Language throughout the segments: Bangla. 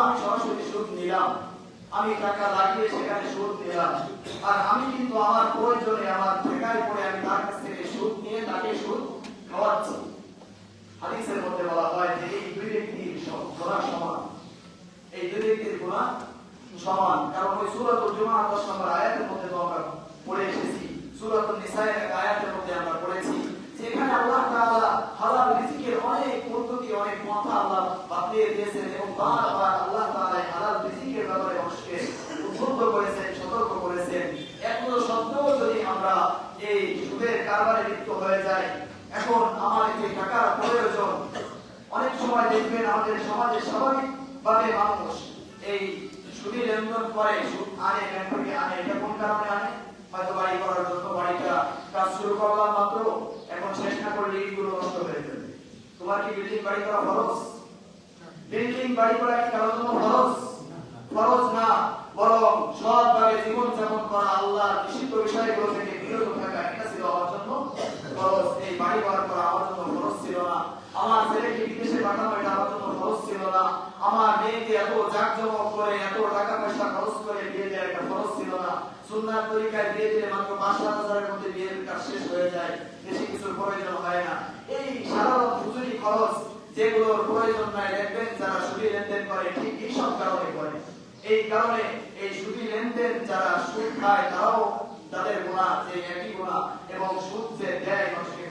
আমি সরাসরি সুদ নিলাম। আমি টাকা লাগিয়ে সেখানে সুদ নিলাম আর আমি কিন্তু আমার প্রয়োজনে আমার ঠেকায় পড়ে আমি তার কাছ থেকে সুদ নিয়ে তাকে সুদ খাওয়াচ্ছি হাদিসের মধ্যে বলা হয় যে এই দুই ব্যক্তির সব- গুনাহ সমান এই দুই ব্যক্তির গুনাহ সমান কারণ ওই সূরাতুল জুমআ 10 নম্বর আয়াতের মধ্যে তো আমরা পড়ে এসেছি সূরাতুল নিসায়ের এক আয়াতের মধ্যে আমরা পড়েছি যেখানে আল্লাহ তাআলা হালাল রিজিকের অনেক পদ্ধতি অনেক পন্থা আল্লাহ বাতলিয়ে দিয়েছেন এবং বারবার আল্লাহ তাআলা এই হালাল রিজিকের ব্যাপারে মানুষকে উদ্বুদ্ধ করেছেন সতর্ক করেছেন এখনও সত্ত্বেও যদি আমরা এই সুদের কারবারে লিপ্ত হয়ে যাই এখন আমার যে টাকার প্রয়োজন। অনেক সময় দেখবেন আমাদের সমাজে স্বাভাবিকভাবে মানুষ এই সুদী লেনদেন করে, সুদ আনে ব্যাংক থেকে আনে, এটা কোন কারণে আনে? হয়তো বাড়ি করার জন্য বাড়িটা কাজ শুরু করলাম মাত্র, এখন শেষ না করলে ইটগুলো নষ্ট হয়ে যাবে। তোমার কি বিল্ডিং বাড়ি করা খরচ? বিল্ডিং বাড়ি করা কি কারোর জন্য খরচ? খরচ না, বরং সৎভাবে জীবন যাপন করা আল্লাহর নিষিদ্ধ বিষয়গুলো থাকা এটা ছিল আমার জন্য খরচ এই বাড়ি ঘর করা আমার জন্য খরচ ছিল না। আমার ছেলেকে বিদেশে পাঠানো এটা আমার জন্য খরচ ছিল না। আমার মেয়েকে এত জাঁকজমক করে, এত টাকা পয়সা খরচ করে বিয়ে দেওয়া একটা খরচ ছিল না। সুন্নার তরিকায় বিয়ে দিলে মাত্র পাঁচ সাত হাজারের মধ্যে বিয়ের কাজ শেষ হয়ে যায়। বেশি কিছুর প্রয়োজন হয় না। এই সাধারণ হুজুরি খরচ যেগুলোর প্রয়োজন নাই দেখবেন যারা সুদী লেনদেন করে, ঠিক এই সব কারণে করে। এই কারণে এই সুদী লেনদেন যারা সুদ খায়, তারাও তাদের গুণা যে একই গুণা এবং সুদ যে দেয় মানুষকে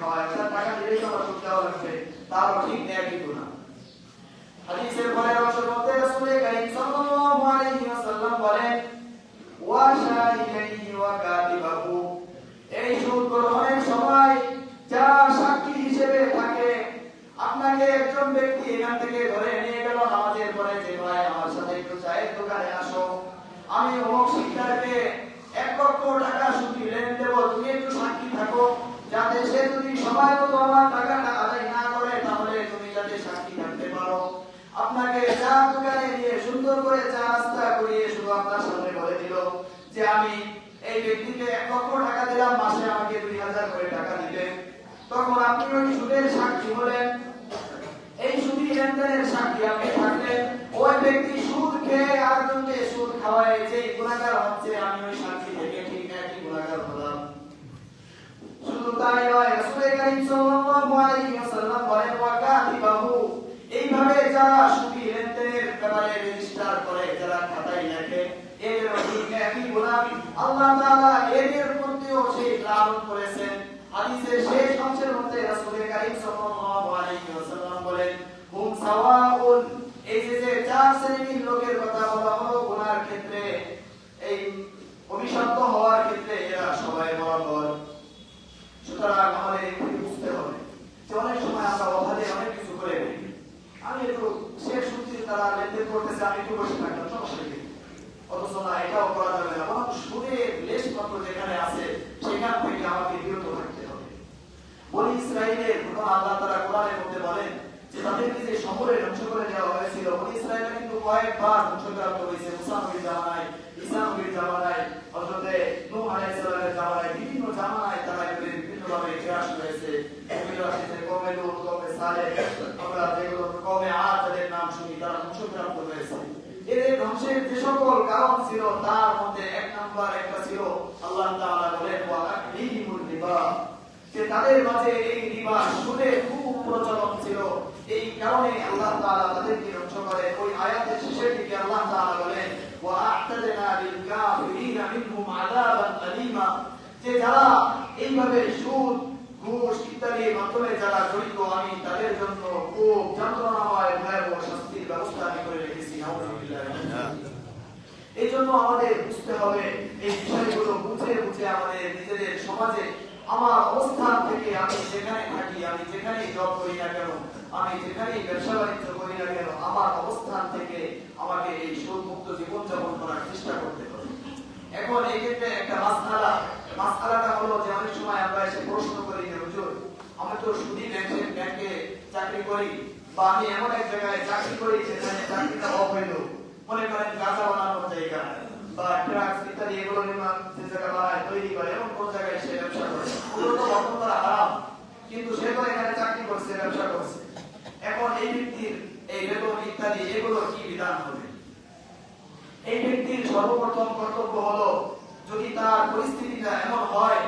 এই সুদ যারা সাক্ষী হিসেবে থাকে, আপনাকে একজন ব্যক্তি এখান থেকে ধরে নিয়ে গেল নামাজের পরে, যে ভাই, আমার সাথে একটু চায়ের দোকানে আসো। আমি অমুক শিক্ষার্থীকে এক লক্ষ টাকা সুদি লেন দেবো তুমি একটু সাক্ষী থাকো যাতে সে যদি সময় মতো আমার টাকাটা আদায় না করে তাহলে তুমি যাতে সাক্ষী থাকতে পারো আপনাকে চা দোকানে নিয়ে সুন্দর করে চা নাস্তা করিয়ে শুধু আপনার সামনে বলে দিল যে আমি এই ব্যক্তিকে এক লক্ষ টাকা দিলাম, মাসে আমাকে দুই হাজার করে টাকা দিবেন তখন আপনি ওই সুদের সাক্ষী হলেন? এই সুদী লেনদেনের সাক্ষী আপনি থাকলেন। ওই ব্যক্তি সুদ খেয়ে আরেকজনকে সুদ খাওয়ায় যে গুণাগার হচ্ছে আমি ওই সাক্ষী থেকে ঠিক একই গুণাগার হলাম। শুধু তাই নয় রাসূল করিম সাল্লাল্লাহু আলাইহি ওয়াসাল্লাম বলেন, ওয়াকাতিবাহু। এইভাবে যারা সুদী লেনদেনের ব্যাপারে রেজিস্টার করে যারা খাতায় লেখে এদের গুনাহ আল্লাহ তাআলা এদের প্রতিও সেই লালন করেছেন। হাদিসের শেষ অংশের মধ্যে রাসূল করিম সাল্লাল্লাহু আলাইহি ওয়াসাল্লাম বলেন, হুম সাওয়াউন। এই যে যে চার শ্রেণির লোকের কথা বলা হলো গুনার ক্ষেত্রে এই অভিশপ্ত হওয়ার ক্ষেত্রে এরা সবাই বরাবর। সুতরাং আমাদের বুঝতে হবে যে অনেক সময় আমরা অভাবে অনেক কিছু করে আমি একটু শেষ সূত্রে তারা লেনদেন করতেছে, আমি একটু বসে থাকলাম সমস্যা কি অথচ না এটাও করা যাবে না বরং সুদের লেশ মাত্র যেখানে আছে সেখান থেকে আমাকে বিরত থাকতে হবে বনি ঘটনা আল্লাহ তারা কোরআনের মধ্যে বলেন যে তাদেরকে যে শহরে ধ্বংস করে দেওয়া হয়েছিল। বনি ইসরায়েলরা কিন্তু কয়েকবার ধ্বংসপ্রাপ্ত হয়েছে মুসা নবীর জামানায়, ঈসা নবীর জামানায়, হযরতে নূহ আলাইহিস সালামের জামানায়, বিভিন্ন জামানায় তারা এগুলি বিভিন্নভাবে গ্রাস হয়েছে এগুলো কমে লুত কমে সালেহ, আমরা যেগুলো কমে আদ তাদের নাম শুনি, তারা ধ্বংসপ্রাপ্ত হয়েছে। এদের ধ্বংসের যে সকল কারণ ছিল, তার মধ্যে এক নাম্বার একটা ছিল, আল্লাহ তাআলা বলেন, ওয়া আকলিহিমুল রিবা যে তাদের মাঝে এই রিবা সুদের খুব প্রচলন ছিল। এই কারণে আল্লাহ তাআলা তাদেরকে ধ্বংস করে, ওই আয়াতের শেষের দিকে আল্লাহ তাআলা বলেন, ওয়া আ'তাদনা লিল কাফিরিনা মিনহুম আযাবান আলীমা। যে যারা এইভাবে সুদ, ঘুষ ইত্যাদির মাধ্যমে যারা জড়িত, আমি তাদের জন্য খুব যন্ত্রণাময় ভয়াবহ শাস্তির ব্যবস্থা আমি করে রেখেছি। এই জন্য আমাদের বুঝতে হবে, এই বিষয়গুলো বুঝে বুঝে আমাদের নিজেদের সমাজে আমার অবস্থান থেকে আমি যেখানে থাকি, আমি যেখানে জব করি না কেন, আমি যেখানেই ব্যবসা বাণিজ্য করি না কেন, আমার অবস্থান থেকে আমাকে এই সুদমুক্ত জীবনযাপন করার চেষ্টা করতে হবে। এখন এই ক্ষেত্রে একটা মাসআলা মাসআলাটা হলো যে অনেক সময় আমরা এসে প্রশ্ন করি যে, হুজুর, আমি তো সুদী ব্যাংকে ব্যাংকে চাকরি করি বা আমি এমন এক জায়গায় চাকরি করি যেখানে চাকরিটা অবৈধ। মনে করেন গাঁজা বানানোর জায়গা বা ড্রাগস ইত্যাদি এগুলো নির্মাণ যে জায়গা বানায় তৈরি করে এমন কোন জায়গায় সে ব্যবসা করে ওগুলো তো বর্তমান করা হারাম কিন্তু সে তো এখানে চাকরি করছে, ব্যবসা করছে। এখন এই ব্যক্তির এই বেতন ইত্যাদি, এগুলো কি বিধান হবে? এই ব্যক্তির সর্বপ্রথম কর্তব্য হলো, যদি তার পরিস্থিতিটা এমন হয়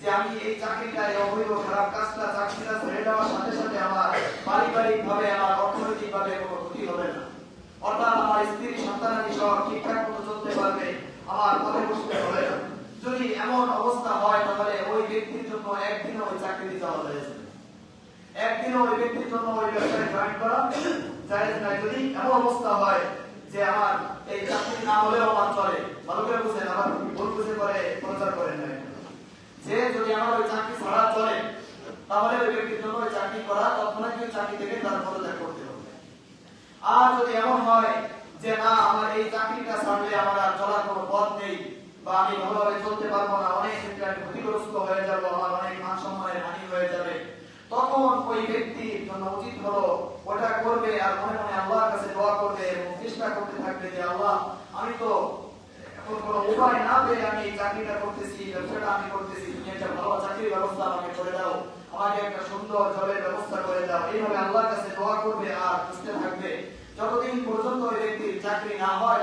যে আমি এই চাকরিটা, এই অবৈধ খারাপ কাজটা, চাকরিটা ছেড়ে দেওয়ার সাথে সাথে আমার পারিবারিক ভাবে আমার অর্থনৈতিক ভাবে কোনো ক্ষতি হবে না। অর্থাৎ আমার স্ত্রী, সন্তানাদি সহ ঠিকঠাক মতো চলতে পারবে, আমার পথে বসতে হবে না। যদি এমন অবস্থা হয়, তাহলে ওই ব্যক্তির জন্য একদিন ওই চাকরি যাওয়া যায় একদিন ওই ব্যক্তির জন্য ওই ব্যবসায় জয়েন করা জায়েজ নাই যদি এমন অবস্থা হয় যে আমার এই চাকরি না হলেও আমার চলে, ভালো করে বুঝেন আবার ভুল বুঝে করে, প্রচার করেন না যে যদি আমার ওই চাকরি ছাড়া চলে, তাহলে ওই ব্যক্তির জন্য ওই চাকরি করা তৎক্ষণাৎ ওই চাকরি থেকে তার পদত্যাগ করতে হবে? আর যদি এমন হয় যে, না, আমার এই চাকরিটা ছাড়লে আমার আর চলার কোনো পথ নেই বা আমি ভালোভাবে চলতে পারব না, অনেক ক্ষেত্রে আমি ক্ষতিগ্রস্ত হয়ে যাব, আমার অনেক মান সম্মানের হানি হয়ে যাবে। তখন ওই ব্যক্তির জন্য উচিত হলো ওটা করবে আর মনে মনে আল্লাহর কাছে দোয়া করবে এবং চেষ্টা করতে থাকবে যে, আল্লাহ, আমি তো এখন কোনো উপায় না পেয়ে আমি চাকরিটা করতেছি, ব্যবসাটা আমি করতেছি তুমি একটা ভালো চাকরির ব্যবস্থা আমাকে করে দাও, আমাকে একটা সুন্দর জবের ব্যবস্থা করে দাও। এইভাবে আল্লাহর কাছে দোয়া করবে আর বুঝতে থাকবে। যতদিন পর্যন্ত ওই ব্যক্তির চাকরি না হয়